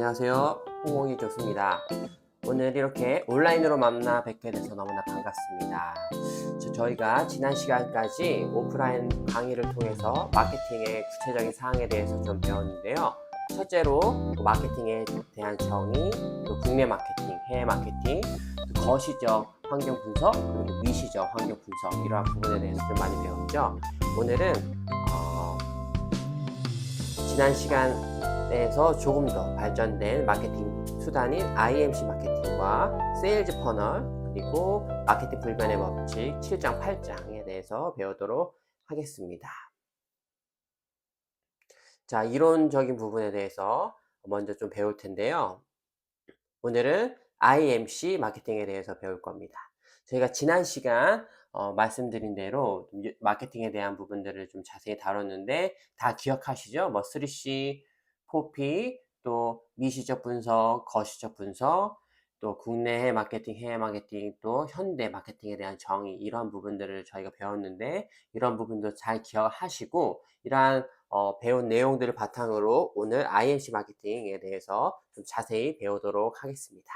안녕하세요. 홍홍이 교수입니다. 오늘 이렇게 온라인으로 만나 뵙게 돼서 너무나 반갑습니다. 저- 저희가 지난 시간까지 오프라인 강의를 통해서 마케팅의 구체적인 사항에 대해서 좀 배웠는데요. 첫째로 그 마케팅에 대한 정의, 또 국내 마케팅, 해외 마케팅, 또 거시적 환경 분석, 그리고 미시적 환경 분석 이러한 부분에 대해서 좀 많이 배웠죠. 오늘은 어, 지난 시간 에서 조금 더 발전된 마케팅 수단인 IMC 마케팅과 세일즈 퍼널 그리고 마케팅 불변의 법칙 7장 8장에 대해서 배우도록 하겠습니다. 자, 이론적인 부분에 대해서 먼저 좀 배울 텐데요. 오늘은 IMC 마케팅에 대해서 배울 겁니다. 저희가 지난 시간 어, 말씀드린 대로 마케팅에 대한 부분들을 좀 자세히 다뤘는데 다 기억하시죠? 뭐 3C, 4P, 또 미시적 분석, 거시적 분석, 또 국내 마케팅, 해외 마케팅, 또 현대 마케팅에 대한 정의 이런 부분들을 저희가 배웠는데 이런 부분도 잘 기억하시고 이러한 어, 배운 내용들을 바탕으로 오늘 IMC 마케팅에 대해서 좀 자세히 배우도록 하겠습니다.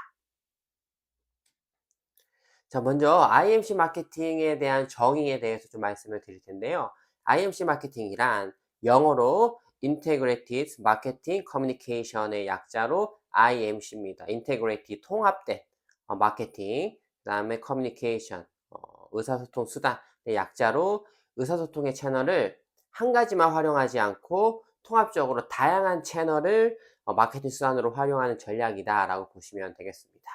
자, 먼저 IMC 마케팅에 대한 정의에 대해서 좀 말씀을 드릴 텐데요. IMC 마케팅이란 영어로 Integrated Marketing Communication의 약자로 IMC입니다. Integrated 통합된 어, 마케팅, 그 다음에 Communication, 어, 의사소통 수단의 약자로 의사소통의 채널을 한 가지만 활용하지 않고 통합적으로 다양한 채널을 어, 마케팅 수단으로 활용하는 전략이다라고 보시면 되겠습니다.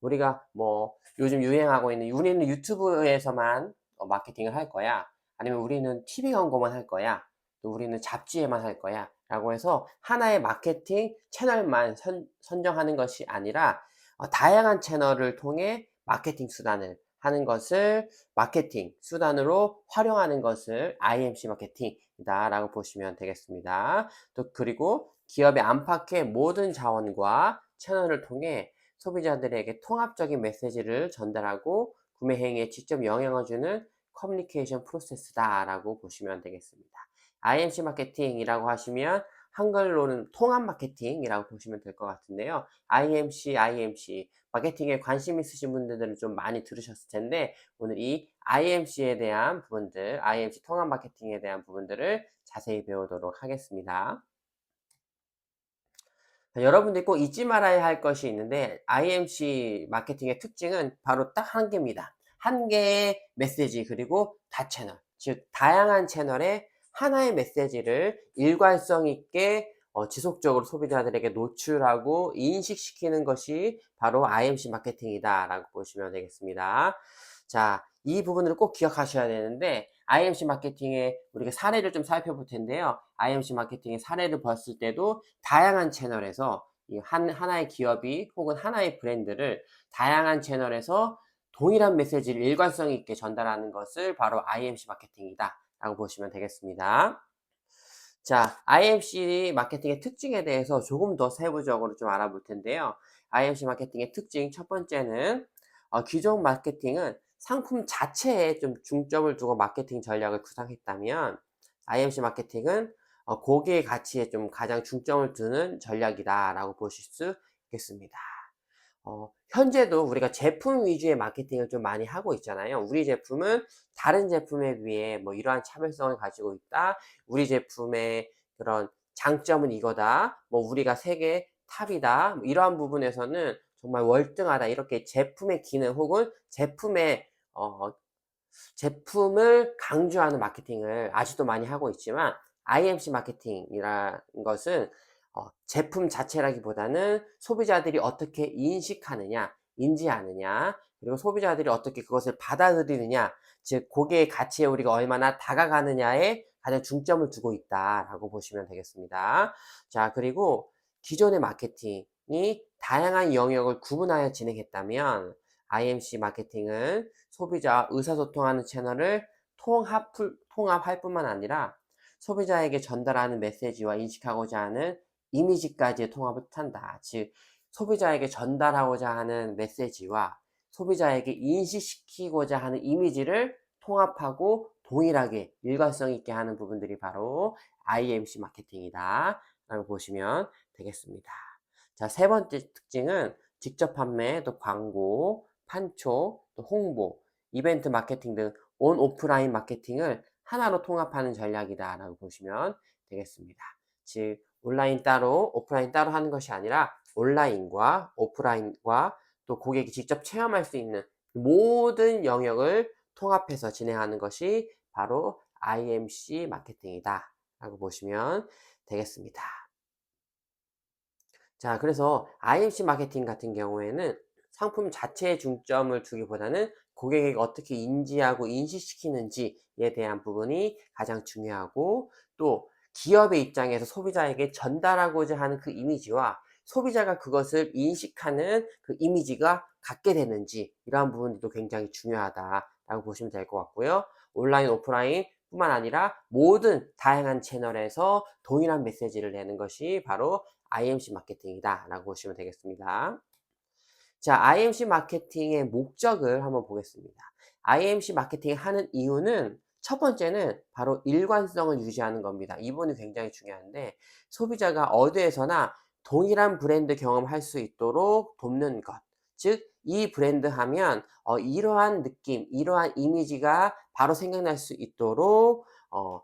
우리가 뭐 요즘 유행하고 있는 우리는 유튜브에서만 어, 마케팅을 할 거야. 아니면 우리는 TV 광고만 할 거야. 또 우리는 잡지에만 할 거야. 라고 해서 하나의 마케팅 채널만 선, 선정하는 것이 아니라 어, 다양한 채널을 통해 마케팅 수단을 하는 것을 마케팅 수단으로 활용하는 것을 IMC 마케팅이다 라고 보시면 되겠습니다. 또 그리고 기업의 안팎의 모든 자원과 채널을 통해 소비자들에게 통합적인 메시지를 전달하고 구매 행위에 직접 영향을 주는 커뮤니케이션 프로세스다라고 보시면 되겠습니다. IMC 마케팅이라고 하시면 한글로는 통합 마케팅이라고 보시면 될 것 같은데요. IMC, IMC 마케팅에 관심 있으신 분들은 좀 많이 들으셨을 텐데 오늘 이 IMC에 대한 부분들, IMC 통합 마케팅에 대한 부분들을 자세히 배우도록 하겠습니다. 자, 여러분들이 꼭 잊지 말아야 할 것이 있는데 IMC 마케팅의 특징은 바로 딱 한 개입니다. 한 개의 메시지 그리고 다 채널, 즉 다양한 채널에 하나의 메시지를 일관성 있게 어, 지속적으로 소비자들에게 노출하고 인식시키는 것이 바로 IMC 마케팅이다라고 보시면 되겠습니다. 자, 이 부분을 꼭 기억하셔야 되는데 IMC 마케팅의 우리가 사례를 좀 살펴볼 텐데요. IMC 마케팅의 사례를 봤을 때도 다양한 채널에서 이 한, 하나의 기업이 혹은 하나의 브랜드를 다양한 채널에서 동일한 메시지를 일관성 있게 전달하는 것을 바로 IMC 마케팅이다 라고 보시면 되겠습니다. 자, IMC 마케팅의 특징에 대해서 조금 더 세부적으로 좀 알아볼 텐데요. IMC 마케팅의 특징 첫 번째는 어, 기존 마케팅은 상품 자체에 좀 중점을 두고 마케팅 전략을 구상했다면 IMC 마케팅은 어, 고객의 가치에 좀 가장 중점을 두는 전략이다라고 보실 수 있겠습니다. 어, 현재도 우리가 제품 위주의 마케팅을 좀 많이 하고 있잖아요. 우리 제품은 다른 제품에 비해 뭐 이러한 차별성을 가지고 있다. 우리 제품의 그런 장점은 이거다. 뭐 우리가 세계 탑이다. 뭐 이러한 부분에서는 정말 월등하다. 이렇게 제품의 기능 혹은 제품의 어, 제품을 강조하는 마케팅을 아직도 많이 하고 있지만 IMC 마케팅이라는 것은 어, 제품 자체라기보다는 소비자들이 어떻게 인식하느냐, 인지하느냐, 그리고 소비자들이 어떻게 그것을 받아들이느냐, 즉 고객의 가치에 우리가 얼마나 다가가느냐에 가장 중점을 두고 있다라고 보시면 되겠습니다. 자, 그리고 기존의 마케팅이 다양한 영역을 구분하여 진행했다면 IMC 마케팅은 소비자 의사소통하는 채널을 통합, 통합할 뿐만 아니라 소비자에게 전달하는 메시지와 인식하고자 하는 이미지까지의 통합을 뜻한다. 즉, 소비자에게 전달하고자 하는 메시지와 소비자에게 인식시키고자 하는 이미지를 통합하고 동일하게 일관성 있게 하는 부분들이 바로 IMC 마케팅이다. 라고 보시면 되겠습니다. 자, 세 번째 특징은 직접 판매, 또 광고, 판촉, 또 홍보, 이벤트 마케팅 등 온 오프라인 마케팅을 하나로 통합하는 전략이다라고 보시면 되겠습니다. 즉 온라인 따로, 오프라인 따로 하는 것이 아니라 온라인과 오프라인과 또 고객이 직접 체험할 수 있는 모든 영역을 통합해서 진행하는 것이 바로 IMC 마케팅이다 라고 보시면 되겠습니다. 자, 그래서 IMC 마케팅 같은 경우에는 상품 자체에 중점을 두기보다는 고객에게 어떻게 인지하고 인식시키는지에 대한 부분이 가장 중요하고 또 기업의 입장에서 소비자에게 전달하고자 하는 그 이미지와 소비자가 그것을 인식하는 그 이미지가 같게 되는지 이러한 부분들도 굉장히 중요하다라고 보시면 될 것 같고요. 온라인, 오프라인 뿐만 아니라 모든 다양한 채널에서 동일한 메시지를 내는 것이 바로 IMC 마케팅이다 라고 보시면 되겠습니다. 자, IMC 마케팅의 목적을 한번 보겠습니다. IMC 마케팅을 하는 이유는 첫 번째는 바로 일관성을 유지하는 겁니다. 이 부분이 굉장히 중요한데 소비자가 어디에서나 동일한 브랜드 경험할 수 있도록 돕는 것. 즉, 이 브랜드 하면 어, 이러한 느낌, 이러한 이미지가 바로 생각날 수 있도록 어,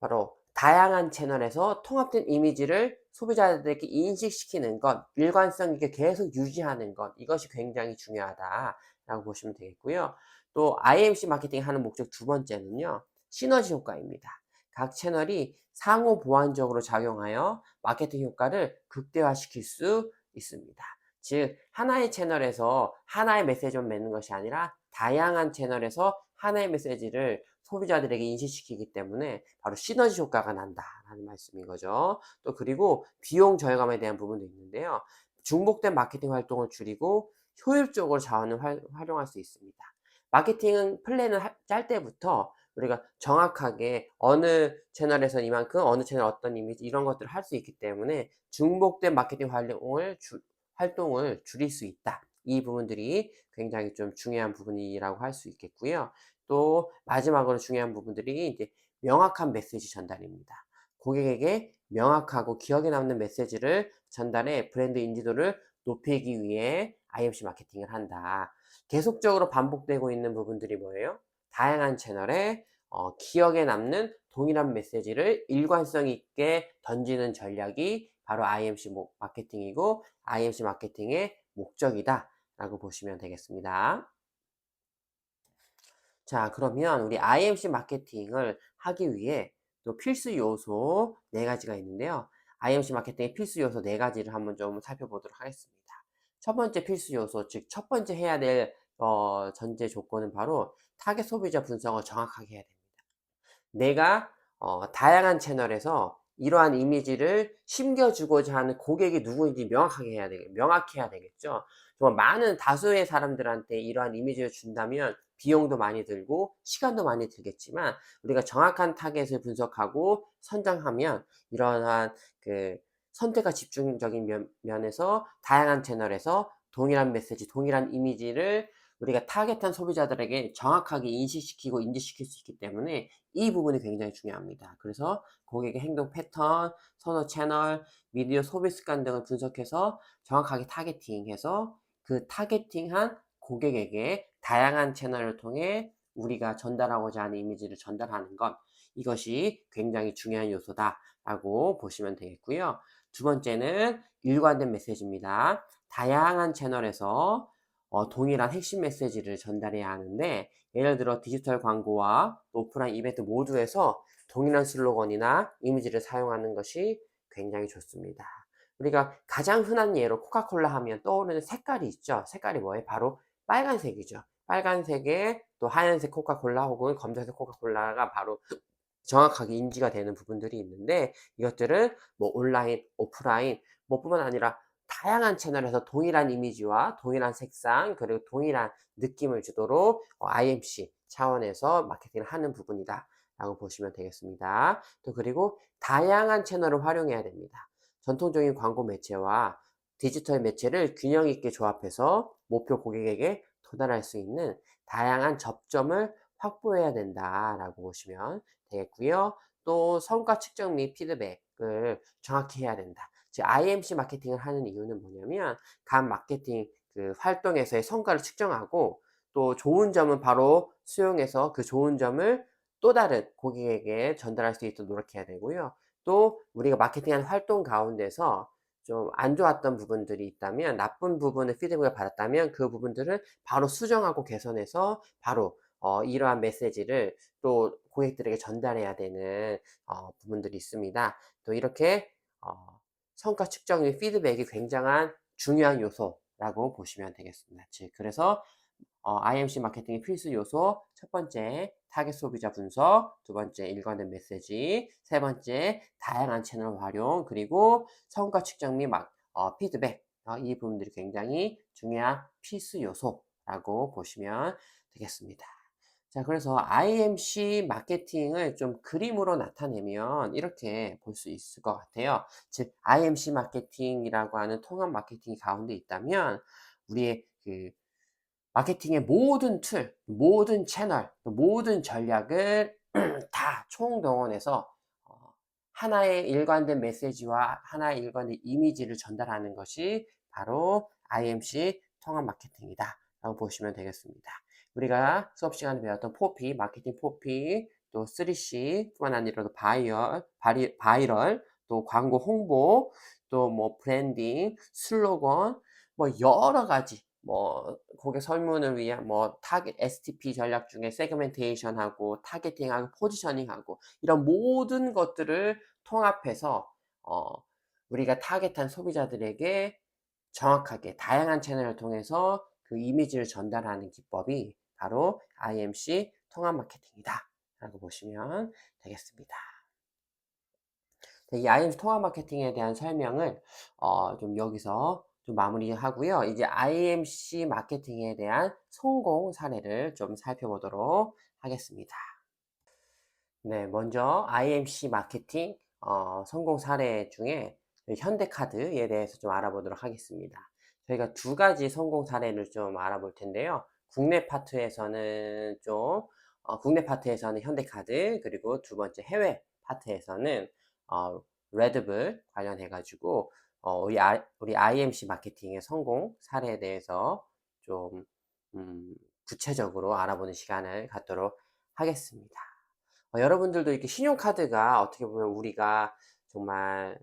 바로 다양한 채널에서 통합된 이미지를 소비자들에게 인식시키는 것, 일관성 있게 계속 유지하는 것, 이것이 굉장히 중요하다라고 보시면 되겠고요. 또 IMC 마케팅 하는 목적 두 번째는요, 시너지 효과입니다. 각 채널이 상호 보완적으로 작용하여 마케팅 효과를 극대화시킬 수 있습니다. 즉, 하나의 채널에서 하나의 메시지만 맺는 것이 아니라 다양한 채널에서 하나의 메시지를 소비자들에게 인식시키기 때문에 바로 시너지 효과가 난다라는 말씀인 거죠. 또 그리고 비용 절감에 대한 부분도 있는데요. 중복된 마케팅 활동을 줄이고 효율적으로 자원을 활, 활용할 수 있습니다. 마케팅은 플랜을 짤 때부터 우리가 정확하게 어느 채널에서 이만큼 어느 채널 어떤 이미지 이런 것들을 할 수 있기 때문에 중복된 마케팅 활동을 주, 활동을 줄일 수 있다. 이 부분들이 굉장히 좀 중요한 부분이라고 할 수 있겠고요. 또 마지막으로 중요한 부분들이 이제 명확한 메시지 전달입니다. 고객에게 명확하고 기억에 남는 메시지를 전달해 브랜드 인지도를 높이기 위해 IMC 마케팅을 한다. 계속적으로 반복되고 있는 부분들이 뭐예요? 다양한 채널에 어, 기억에 남는 동일한 메시지를 일관성 있게 던지는 전략이 바로 IMC 마케팅이고 IMC 마케팅의 목적이다 라고 보시면 되겠습니다. 자, 그러면 우리 IMC 마케팅을 하기 위해 또 필수 요소 네 가지가 있는데요. IMC 마케팅의 필수 요소 네 가지를 한번 좀 살펴보도록 하겠습니다. 첫 번째 필수 요소, 즉 첫 번째 해야 될 어, 전제 조건은 바로 타겟 소비자 분석을 정확하게 해야 됩니다. 내가 어, 다양한 채널에서 이러한 이미지를 심겨주고자 하는 고객이 누구인지 명확하게 해야 되겠, 명확히 해야 되겠죠. 정말 많은 다수의 사람들한테 이러한 이미지를 준다면 비용도 많이 들고 시간도 많이 들겠지만 우리가 정확한 타겟을 분석하고 선정하면 이러한 그 선택과 집중적인 면, 면에서 다양한 채널에서 동일한 메시지, 동일한 이미지를 우리가 타겟한 소비자들에게 정확하게 인식시키고 인지시킬 수 있기 때문에 이 부분이 굉장히 중요합니다. 그래서 고객의 행동 패턴, 선호 채널, 미디어 소비 습관 등을 분석해서 정확하게 타겟팅해서 그 타겟팅한 고객에게 다양한 채널을 통해 우리가 전달하고자 하는 이미지를 전달하는 것 이것이 굉장히 중요한 요소다라고 보시면 되겠고요. 두 번째는 일관된 메시지입니다. 다양한 채널에서 어, 동일한 핵심 메시지를 전달해야 하는데 예를 들어 디지털 광고와 오프라인 이벤트 모두에서 동일한 슬로건이나 이미지를 사용하는 것이 굉장히 좋습니다. 우리가 가장 흔한 예로 코카콜라 하면 떠오르는 색깔이 있죠. 색깔이 뭐예요? 바로 빨간색이죠. 빨간색에 또 하얀색 코카콜라 혹은 검정색 코카콜라가 바로 정확하게 인지가 되는 부분들이 있는데 이것들은 뭐 온라인, 오프라인 뭐 뿐만 아니라 다양한 채널에서 동일한 이미지와 동일한 색상 그리고 동일한 느낌을 주도록 IMC 차원에서 마케팅을 하는 부분이다 라고 보시면 되겠습니다. 또 그리고 다양한 채널을 활용해야 됩니다. 전통적인 광고 매체와 디지털 매체를 균형 있게 조합해서 목표 고객에게 도달할 수 있는 다양한 접점을 확보해야 된다라고 보시면 되겠고요. 또 성과 측정 및 피드백을 정확히 해야 된다. 즉 IMC 마케팅을 하는 이유는 뭐냐면 각 마케팅 그 활동에서의 성과를 측정하고 또 좋은 점은 바로 수용해서 그 좋은 점을 또 다른 고객에게 전달할 수 있도록 노력해야 되고요. 또 우리가 마케팅하는 활동 가운데서 좀 안 좋았던 부분들이 있다면 나쁜 부분을 피드백을 받았다면 그 부분들을 바로 수정하고 개선해서 바로 어, 이러한 메시지를 또 고객들에게 전달해야 되는 어, 부분들이 있습니다. 또 이렇게 어, 성과 측정 및 피드백이 굉장한 중요한 요소라고 보시면 되겠습니다. 즉 그래서 어, IMC 마케팅의 필수 요소 첫 번째 타겟 소비자 분석, 두 번째 일관된 메시지, 세 번째 다양한 채널 활용, 그리고 성과 측정 및 막, 어, 피드백 어, 이 부분들이 굉장히 중요한 필수 요소라고 보시면 되겠습니다. 자, 그래서 IMC 마케팅을 좀 그림으로 나타내면 이렇게 볼 수 있을 것 같아요. 즉, IMC 마케팅이라고 하는 통합 마케팅이 가운데 있다면 우리의 그 마케팅의 모든 툴, 모든 채널, 모든 전략을 다 총동원해서 어, 하나의 일관된 메시지와 하나의 일관된 이미지를 전달하는 것이 바로 IMC 통합 마케팅이다. 라고 보시면 되겠습니다. 우리가 수업 시간에 배웠던 4P, 마케팅 4P, 또 3C, 뿐만 아니라 바이럴, 바리, 바이럴, 또 광고 홍보, 또 뭐 브랜딩, 슬로건, 뭐 여러 가지. 뭐 고객 설문을 위한 뭐 타겟 STP 전략 중에 세그멘테이션하고 타겟팅하고 포지셔닝하고 이런 모든 것들을 통합해서 어 우리가 타겟한 소비자들에게 정확하게 다양한 채널을 통해서 그 이미지를 전달하는 기법이 바로 IMC 통합 마케팅이다 라고 보시면 되겠습니다. 이 IMC 통합 마케팅에 대한 설명을 어, 좀 여기서 좀 마무리하고요. 이제 IMC 마케팅에 대한 성공 사례를 좀 살펴보도록 하겠습니다. 네, 먼저 IMC 마케팅 어, 성공 사례 중에 현대카드에 대해서 좀 알아보도록 하겠습니다. 저희가 두 가지 성공 사례를 좀 알아볼 텐데요. 국내 파트에서는 좀 어, 국내 파트에서는 현대카드 그리고 두 번째 해외 파트에서는 어, 레드불 관련해 가지고 어, 우리, 아, 우리 IMC 마케팅의 성공 사례에 대해서 좀 음, 구체적으로 알아보는 시간을 갖도록 하겠습니다. 어, 여러분들도 이렇게 신용카드가 어떻게 보면 우리가 정말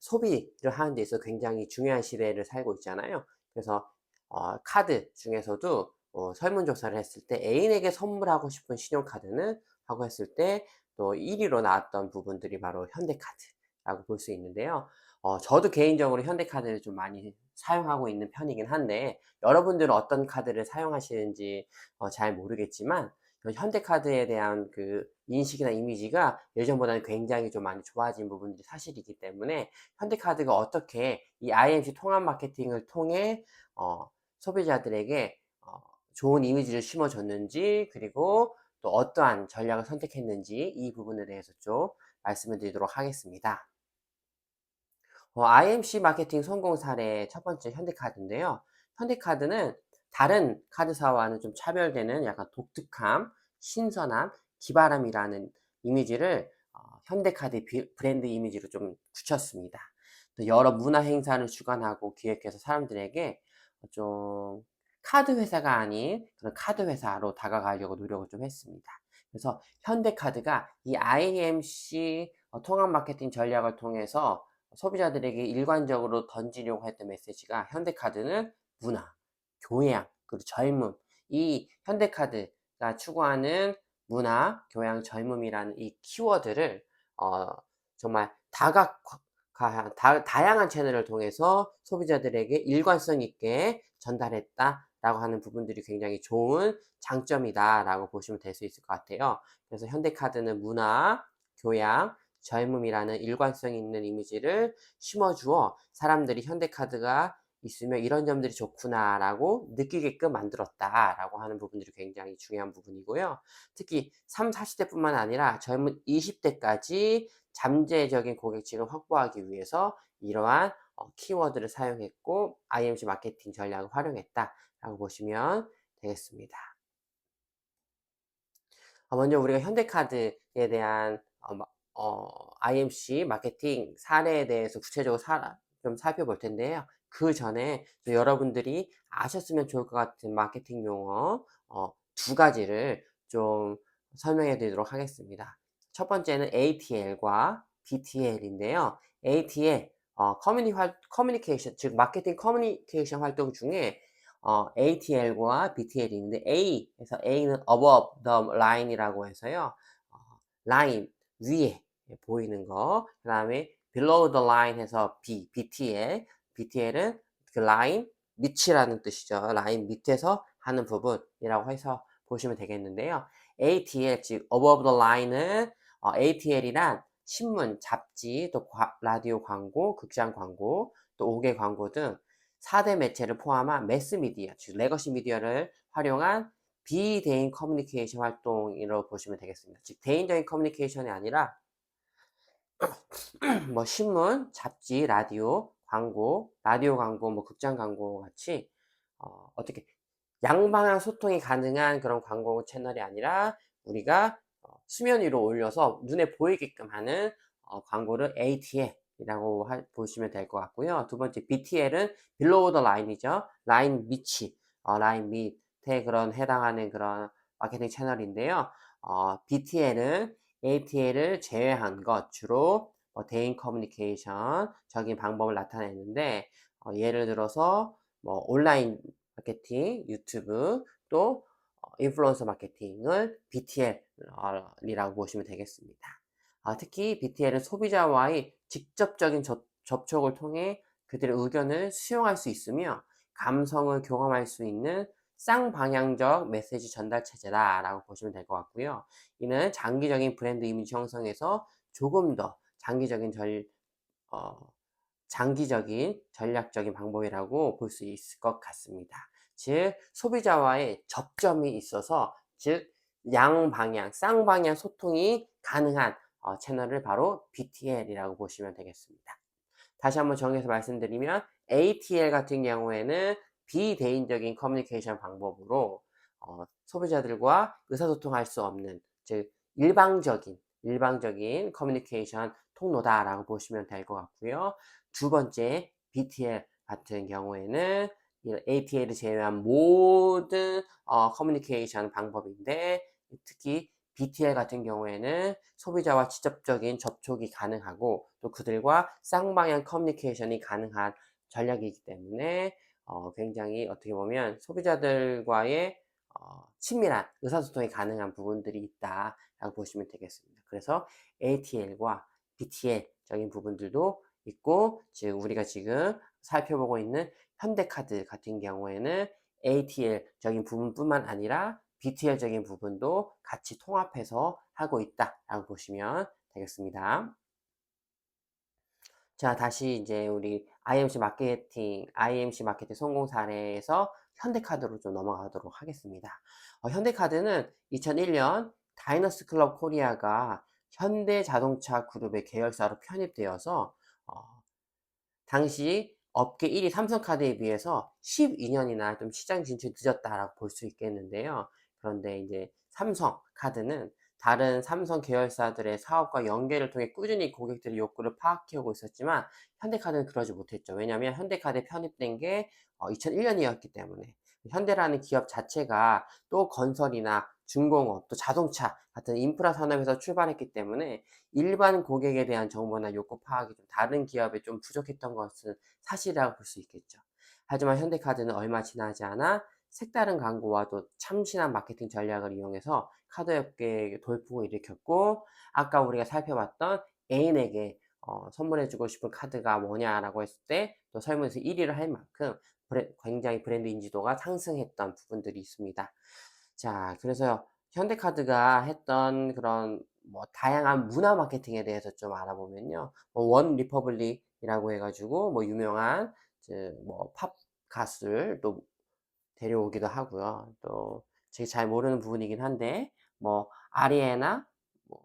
소비를 하는 데 있어서 굉장히 중요한 시대를 살고 있잖아요. 그래서 어, 카드 중에서도 어, 설문조사를 했을 때 애인에게 선물하고 싶은 신용카드는 하고 했을 때 또 1위로 나왔던 부분들이 바로 현대카드라고 볼 수 있는데요. 어, 저도 개인적으로 현대카드를 좀 많이 사용하고 있는 편이긴 한데 여러분들은 어떤 카드를 사용하시는지 어, 잘 모르겠지만 현대카드에 대한 그 인식이나 이미지가 예전보다는 굉장히 좀 많이 좋아진 부분들이 사실이기 때문에 현대카드가 어떻게 이 IMC 통합 마케팅을 통해 어, 소비자들에게 어, 좋은 이미지를 심어줬는지 그리고 또 어떠한 전략을 선택했는지 이 부분에 대해서 좀 말씀을 드리도록 하겠습니다. 어, IMC 마케팅 성공 사례 첫 번째 현대카드인데요. 현대카드는 다른 카드사와는 좀 차별되는 약간 독특함, 신선함, 기발함이라는 이미지를 어, 현대카드 브랜드 이미지로 좀 붙였습니다. 또 여러 문화 행사를 주관하고 기획해서 사람들에게 좀 카드 회사가 아닌 그런 카드 회사로 다가가려고 노력을 좀 했습니다. 그래서 현대카드가 이 IMC 어, 통합 마케팅 전략을 통해서 소비자들에게 일관적으로 던지려고 했던 메시지가 현대카드는 문화, 교양, 그리고 젊음. 이 현대카드가 추구하는 문화, 교양, 젊음이라는 이 키워드를 어, 정말 다각 다, 다양한 채널을 통해서 소비자들에게 일관성 있게 전달했다 라고 하는 부분들이 굉장히 좋은 장점이다 라고 보시면 될 수 있을 것 같아요. 그래서 현대카드는 문화, 교양, 젊음이라는 일관성 있는 이미지를 심어주어 사람들이 현대카드가 있으면 이런 점들이 좋구나라고 느끼게끔 만들었다라고 하는 부분들이 굉장히 중요한 부분이고요. 특히 3, 40대뿐만 아니라 젊은 20대까지 잠재적인 고객층을 확보하기 위해서 이러한 어, 키워드를 사용했고 IMC 마케팅 전략을 활용했다 라고 보시면 되겠습니다. 어, 먼저 우리가 현대카드에 대한 어, 어, IMC 마케팅 사례에 대해서 구체적으로 사, 좀 살펴볼 텐데요. 그 전에 저 여러분들이 아셨으면 좋을 것 같은 마케팅 용어 어, 두 가지를 좀 설명해 드리도록 하겠습니다. 첫 번째는 ATL과 BTL인데요. ATL, 어, 커뮤니케이션, 즉 마케팅 커뮤니케이션 활동 중에 어, ATL과 BTL이 있는데 A에서 A는 above the line이라고 해서요. 어, line 위에 보이는 거. 그 다음에 below the line 해서 B, BTL. BTL은 그 라인 밑이라는 뜻이죠. 라인 밑에서 하는 부분이라고 해서 보시면 되겠는데요. ATL, 즉 above the line은 어, ATL이란 신문, 잡지, 또 과, 라디오 광고, 극장 광고, 또 5개 광고 등 4대 매체를 포함한 매스미디어, 즉 레거시 미디어를 활용한 비대인 커뮤니케이션 활동이라고 보시면 되겠습니다. 즉 대인적인 커뮤니케이션이 아니라 뭐 신문, 잡지, 라디오, 광고, 라디오 광고, 뭐 극장 광고 같이 어, 어떻게 양방향 소통이 가능한 그런 광고 채널이 아니라 우리가 어, 수면 위로 올려서 눈에 보이게끔 하는 어, 광고를 ATL 이라고 하, 보시면 될 것 같고요. 두 번째 BTL은 below the line이죠. 라인 밑이 어, 라인 밑에 그런 해당하는 그런 마케팅 채널인데요. 어, BTL은 ATL을 제외한 것 주로 뭐 대인 커뮤니케이션적인 방법을 나타내는데 어, 예를 들어서 뭐 온라인 마케팅, 유튜브 또 어, 인플루언서 마케팅을 BTL이라고 보시면 되겠습니다. 아, 특히 BTL은 소비자와의 직접적인 접, 접촉을 통해 그들의 의견을 수용할 수 있으며 감성을 교감할 수 있는 쌍방향적 메시지 전달 체제다라고 보시면 될 것 같고요. 이는 장기적인 브랜드 이미지 형성에서 조금 더 장기적인 절, 어, 장기적인 전략적인 방법이라고 볼 수 있을 것 같습니다. 즉, 소비자와의 접점이 있어서, 즉, 양방향, 쌍방향 소통이 가능한 어, 채널을 바로 BTL이라고 보시면 되겠습니다. 다시 한번 정해서 말씀드리면, ATL 같은 경우에는 비대인적인 커뮤니케이션 방법으로 어, 소비자들과 의사소통할 수 없는 즉 일방적인 일방적인 커뮤니케이션 통로다라고 보시면 될 것 같고요. 두 번째 BTL 같은 경우에는 ATL을 제외한 모든 어, 커뮤니케이션 방법인데 특히 BTL 같은 경우에는 소비자와 직접적인 접촉이 가능하고 또 그들과 쌍방향 커뮤니케이션이 가능한 전략이기 때문에 어, 굉장히 어떻게 보면 소비자들과의 어, 친밀한 의사소통이 가능한 부분들이 있다라고 보시면 되겠습니다. 그래서 ATL과 BTL적인 부분들도 있고 지금 우리가 지금 살펴보고 있는 현대카드 같은 경우에는 ATL적인 부분뿐만 아니라 BTL적인 부분도 같이 통합해서 하고 있다라고 보시면 되겠습니다. 자, 다시 이제 우리 IMC 마케팅, IMC 마케팅 성공 사례에서 현대카드로 좀 넘어가도록 하겠습니다. 어, 현대카드는 2001년 다이너스 클럽 코리아가 현대자동차 그룹의 계열사로 편입되어서 어, 당시 업계 1위 삼성카드에 비해서 12년이나 좀 시장 진출이 늦었다라고 볼 수 있겠는데요. 그런데 이제 삼성 카드는 다른 삼성 계열사들의 사업과 연계를 통해 꾸준히 고객들의 욕구를 파악해오고 있었지만 현대카드는 그러지 못했죠. 왜냐하면 현대카드에 편입된 게 2001년이었기 어, 때문에 현대라는 기업 자체가 또 건설이나 중공업, 또 자동차 같은 인프라 산업에서 출발했기 때문에 일반 고객에 대한 정보나 욕구 파악이 좀 다른 기업에 좀 부족했던 것은 사실이라고 볼 수 있겠죠. 하지만 현대카드는 얼마 지나지 않아 색다른 광고와 또 참신한 마케팅 전략을 이용해서 카드 업계에 돌풍을 일으켰고 아까 우리가 살펴봤던 애인에게 어, 선물해주고 싶은 카드가 뭐냐라고 했을 때 또 설문에서 1위를 할 만큼 브레, 굉장히 브랜드 인지도가 상승했던 부분들이 있습니다. 자, 그래서 현대카드가 했던 그런 뭐 다양한 문화 마케팅에 대해서 좀 알아보면요. 뭐 원 리퍼블릭이라고 해가지고 뭐 유명한 뭐 팝 가수를 또 데려오기도 하고요. 또 제가 잘 모르는 부분이긴 한데 뭐 아리에나 뭐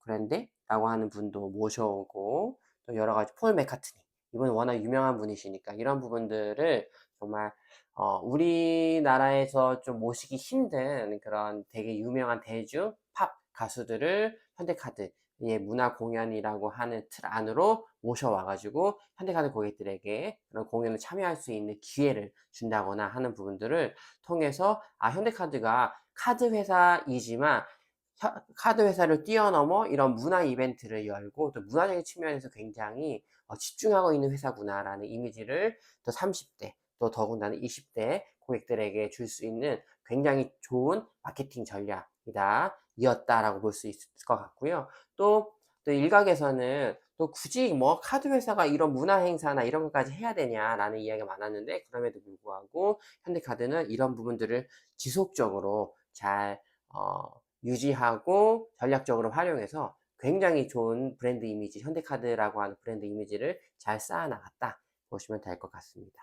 그랜데라고 하는 분도 모셔오고 또 여러 가지 폴 맥카트니 이분 워낙 유명한 분이시니까 이런 부분들을 정말 어, 우리나라에서 좀 모시기 힘든 그런 되게 유명한 대중 팝 가수들을 현대카드 예, 문화 공연이라고 하는 틀 안으로 모셔와가지고 현대카드 고객들에게 그런 공연을 참여할 수 있는 기회를 준다거나 하는 부분들을 통해서 아 현대카드가 카드 회사이지만 카드 회사를 뛰어넘어 이런 문화 이벤트를 열고 또 문화적인 측면에서 굉장히 어, 집중하고 있는 회사구나라는 이미지를 또 30대 또 더군다나 20대 고객들에게 줄 수 있는 굉장히 좋은 마케팅 전략이다 이었다라고 볼 수 있을 것 같고요. 또, 또 일각에서는 또 굳이 뭐 카드 회사가 이런 문화 행사나 이런 것까지 해야 되냐라는 이야기가 많았는데 그럼에도 불구하고 현대카드는 이런 부분들을 지속적으로 잘 어, 유지하고 전략적으로 활용해서 굉장히 좋은 브랜드 이미지, 현대카드라고 하는 브랜드 이미지를 잘 쌓아나갔다 보시면 될 것 같습니다.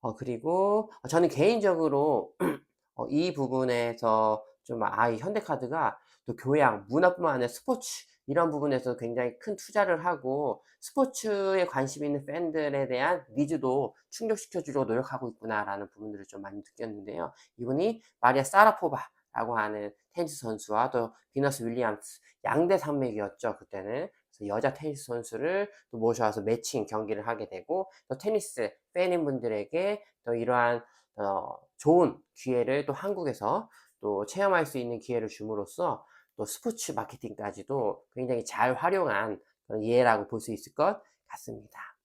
어, 그리고 저는 개인적으로 어, 이 부분에서 좀, 아, 이 현대카드가 또 교양, 문화뿐만 아니라 스포츠, 이런 부분에서 굉장히 큰 투자를 하고 스포츠에 관심 있는 팬들에 대한 니즈도 충족시켜주려고 노력하고 있구나라는 부분들을 좀 많이 느꼈는데요. 이분이 마리아 사라포바라고 하는 테니스 선수와 또 비너스 윌리엄스 양대 산맥이었죠 그때는 여자 테니스 선수를 또 모셔와서 매칭 경기를 하게 되고 또 테니스 팬인 분들에게 또 이러한 어, 좋은 기회를 또 한국에서 또 체험할 수 있는 기회를 줌으로써 또 스포츠 마케팅까지도 굉장히 잘 활용한 그런 예라고 볼 수 있을 것 같습니다.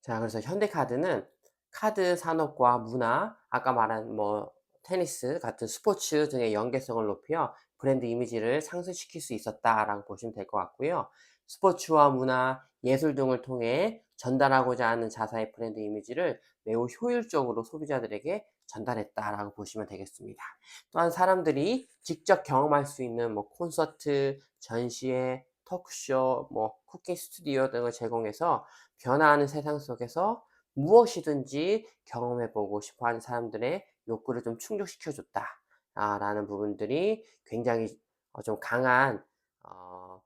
자, 그래서 현대카드는 카드 산업과 문화, 아까 말한 뭐 테니스 같은 스포츠 등의 연계성을 높여 브랜드 이미지를 상승시킬 수 있었다라고 보시면 될 것 같고요. 스포츠와 문화, 예술 등을 통해 전달하고자 하는 자사의 브랜드 이미지를 매우 효율적으로 소비자들에게 전달했다라고 보시면 되겠습니다. 또한 사람들이 직접 경험할 수 있는 뭐 콘서트, 전시회, 토크쇼, 뭐 쿠킹 스튜디오 등을 제공해서 변화하는 세상 속에서 무엇이든지 경험해보고 싶어하는 사람들의 욕구를 좀 충족시켜줬다. 라는 부분들이 굉장히 어, 좀 강한 어,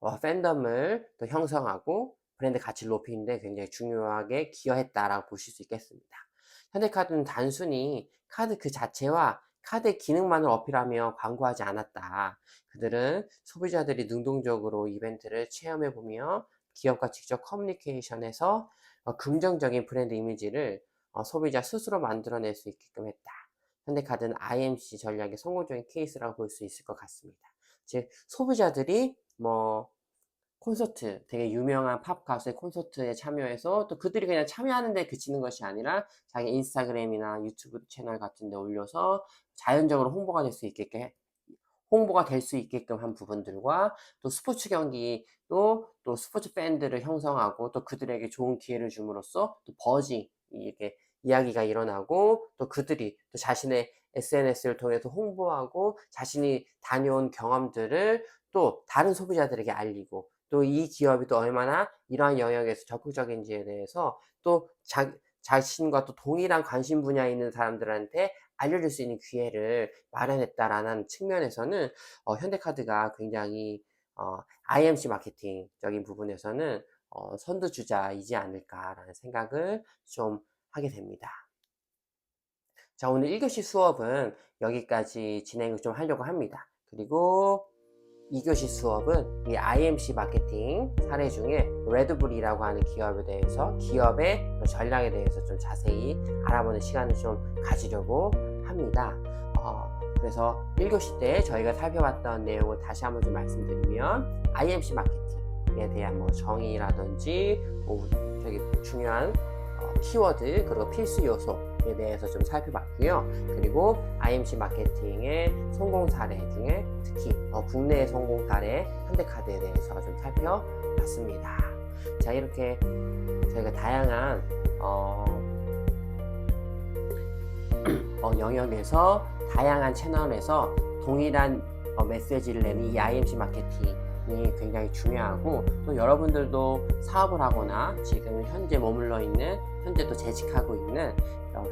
어, 팬덤을 또 형성하고 브랜드 가치를 높이는데 굉장히 중요하게 기여했다라고 보실 수 있겠습니다. 현대카드는 단순히 카드 그 자체와 카드의 기능만을 어필하며 광고하지 않았다. 그들은 소비자들이 능동적으로 이벤트를 체험해보며 기업과 직접 커뮤니케이션해서 어, 긍정적인 브랜드 이미지를 어, 소비자 스스로 만들어낼 수 있게끔 했다. 현대카드는 IMC 전략의 성공적인 케이스라고 볼 수 있을 것 같습니다. 즉 소비자들이 뭐 콘서트, 되게 유명한 팝 가수의 콘서트에 참여해서 또 그들이 그냥 참여하는 데 그치는 것이 아니라 자기 인스타그램이나 유튜브 채널 같은 데 올려서 자연적으로 홍보가 될 수 있게끔 홍보가 될 수 있게끔 한 부분들과 또 스포츠 경기도 또 스포츠 팬들을 형성하고 또 그들에게 좋은 기회를 줌으로써 또 버징 이렇게 이야기가 일어나고 또 그들이 또 자신의 SNS를 통해서 홍보하고 자신이 다녀온 경험들을 또 다른 소비자들에게 알리고 또 이 기업이 또 얼마나 이러한 영역에서 적극적인지에 대해서 또 자, 자신과 또 동일한 관심 분야에 있는 사람들한테 알려줄 수 있는 기회를 마련했다라는 측면에서는 어, 현대카드가 굉장히 어, IMC 마케팅적인 부분에서는 어, 선두주자이지 않을까라는 생각을 좀 하게 됩니다. 자, 오늘 1교시 수업은 여기까지 진행을 좀 하려고 합니다. 그리고 2교시 수업은 이 IMC 마케팅 사례 중에 레드불이라고 하는 기업에 대해서 기업의 전략에 대해서 좀 자세히 알아보는 시간을 좀 가지려고 합니다. 어, 그래서 1교시 때 저희가 살펴봤던 내용을 다시 한번 좀 말씀드리면 IMC 마케팅에 대한 뭐 정의라든지 뭐 되게 중요한 어, 키워드 그리고 필수 요소에 대해서 좀 살펴봤고요. 그리고 IMC 마케팅의 성공 사례 중에 특히 어, 국내의 성공 사례 현대카드에 대해서 좀 살펴봤습니다. 자 이렇게 저희가 다양한 어, 어, 영역에서 다양한 채널에서 동일한 어, 메시지를 내는 이 IMC 마케팅 이 굉장히 중요하고 또 여러분들도 사업을 하거나 지금 현재 머물러 있는 현재 또 재직하고 있는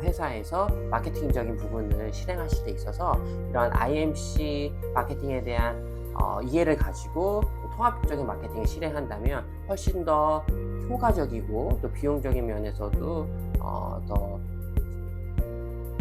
회사에서 마케팅적인 부분을 실행하실 때 있어서 이러한 IMC 마케팅에 대한 어, 이해를 가지고 통합적인 마케팅을 실행한다면 훨씬 더 효과적이고 또 비용적인 면에서도 어, 더,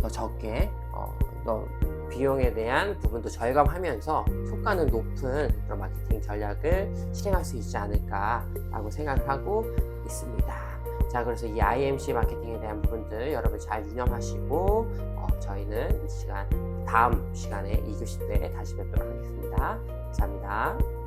더 적게 어, 더 비용에 대한 부분도 절감하면서 효과는 높은 그런 마케팅 전략을 실행할 수 있지 않을까라고 생각하고 있습니다. 자, 그래서 이 IMC 마케팅에 대한 부분들 여러분 잘 유념하시고 어, 저희는 이 시간 다음 시간에 2교시 때 다시 뵙도록 하겠습니다. 감사합니다.